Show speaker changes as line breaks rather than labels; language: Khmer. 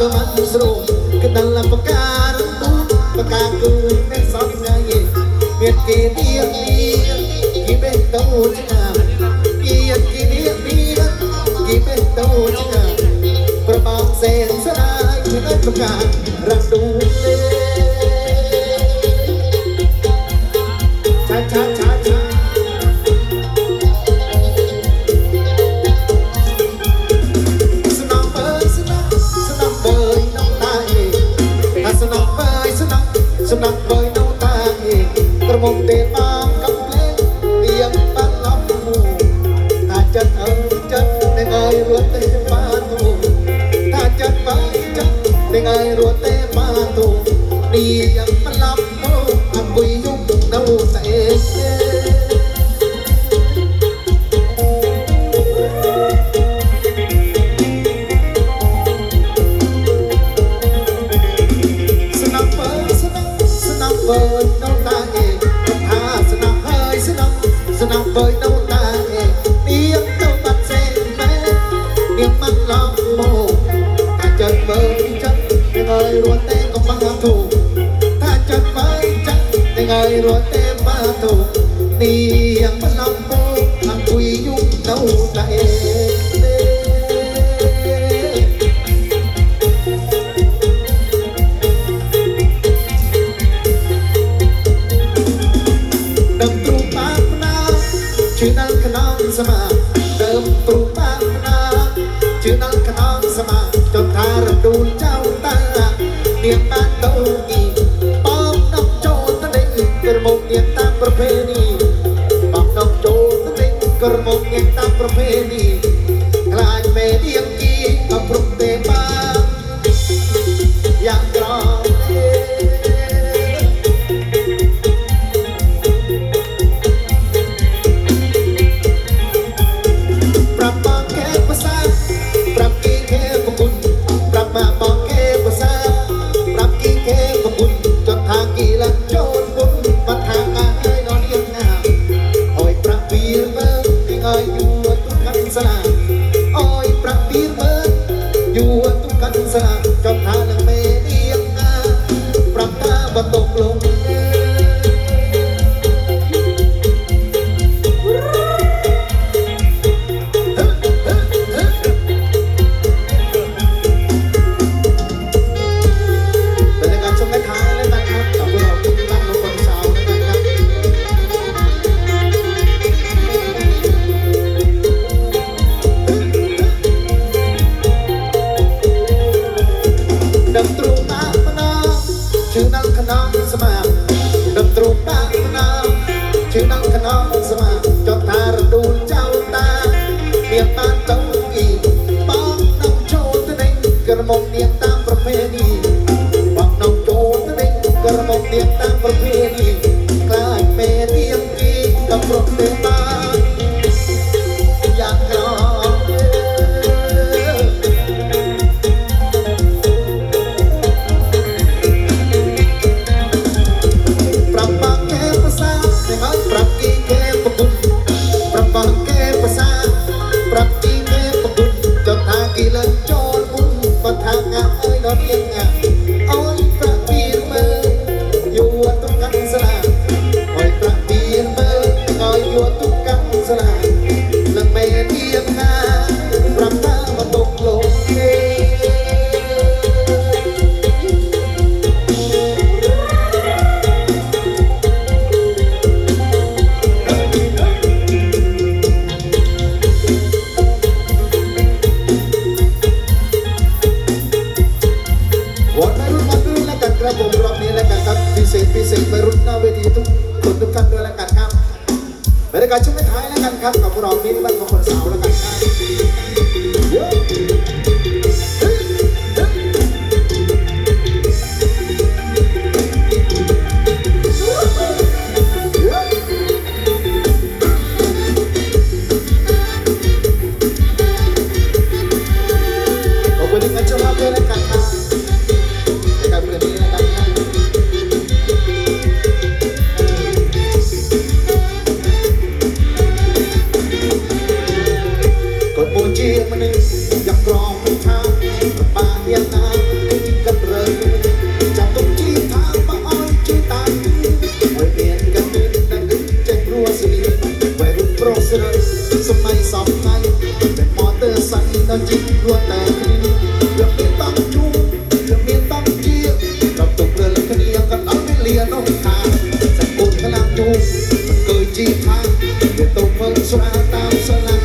ក៏មិនស្រួលកណ្ដាលបការទូបកាគឺមិនសត់ងាយមានគេទៀតទៀ រត់ទេបានទូតាចិត្តបើចិត្តនឹងឲ្យរត់ទេបានទូនេះយ៉ាងមិនឡំទូអង្គុយយំនៅតែអេស្នំបើស្នំស្នំបើនៅតាអេថាស្នំហើយស្នំស្នំបើនៅតាអេ នឹងឲ្យរត់ទេបាធូនាងមិនឡងមកអង្គុយយំនៅតាអេដើមទ្រូបាផ្នាជឿដល់ខ្នងសមាដើមទ្រូបាផ្នាជឿដល់ខ្នងសមាចនថារដួលចៅតានាងបានទៅគីបងនំចូលទៅនេះ ក្រមុំនាងតាមប្រភេទនេះបងនំចូលទៅនេះក្រមុំនាងតាមប្រភេទនេះខ្លាចមេនាងគីអប្រុកទេបានយ៉ាង យូរ นพิเศษไปรุ่นหน้าเวทีทุกคนทุกท่านด้วยแล้วกันครับบรรยากาศช่วงท้ายแล้วกันครับกับพวกเรานี้บ้านของคนสาวแล้วกันครับ ជាមនុស្សយ៉ាងក្រមមិនថាបាយ៉ាងណាគឺកត់រើចាប់ទុកជីថាបើអោយជីតាមួយមានកត់នឹងនឹងចេះព្រោះស៊ីវៃរុប្រុសស្រីសម័យសំថ្ងៃតែមកទៅសាញ់ដល់ជីខ្លួនតែគ្នាយកពីតាំងជុំយកមានតាំងជាដល់ទុករើគ្នាកត់អត់មានលានោះថាសកូនខ្លាំងជុំមិនកើជីថាទៅមើលស្អាតតាមសាឡា